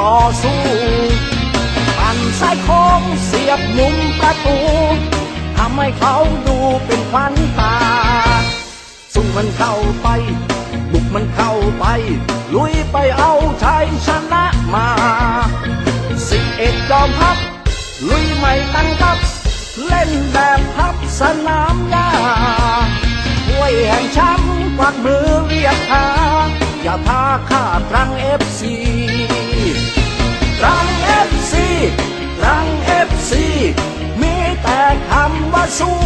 ต่อสู้ปั่นสายโค้งเสียบมุมประตูทำให้เขาดูเป็นควันตา สู้มันเข้าไป บุกมันเข้าไป ลุยไปเอาชัยชนะมาสิบเอ็ดจอมพับ ลุยไม่ตั้งทับ เล่นแบบพับสนามหญ้าถ้วยแห่งชมป์กวักมือเรียกหาอย่าท้าข้าตรังเอฟซี สู้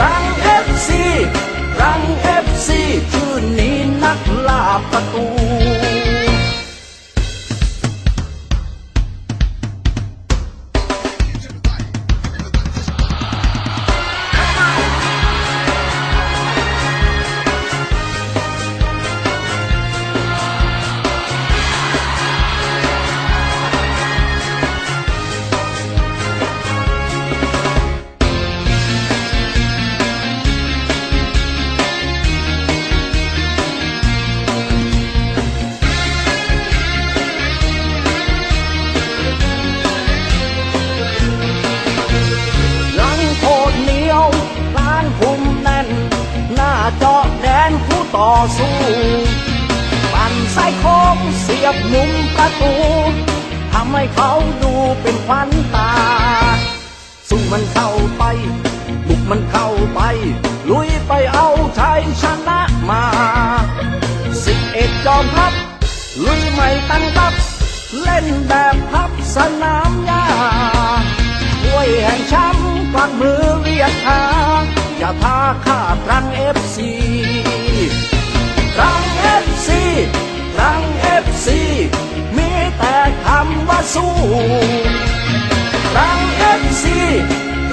รังเอฟซีรังเอฟซีคืนนี้นักล่าประตู คุมแน่น หน้าเจาะแดนคู่ต่อสู้ปั่นสายโค้งเสียบมุมประตูทำให้เขาดูเป็นควันตา สู้มันเข้าไป บุกมันเข้าไป ลุยไปเอาชัยชนะมาสิบเอ็ดจอมพับลุยไม่ตั้งตับเล่นแบบพับสนามหญ้าถ้วยแห่งแชมป์กวักมือ อย่าท้าข้าตรังเอฟซีตรังเอฟซีตรังเอฟซีมีแต่คำว่าสู้รังเอฟซี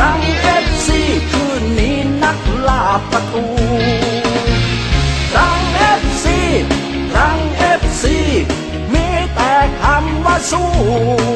รังเอฟซีคืนนี้นักล่าประตูรังเอฟซีรังเอฟซีมีแต่คำว่าสู้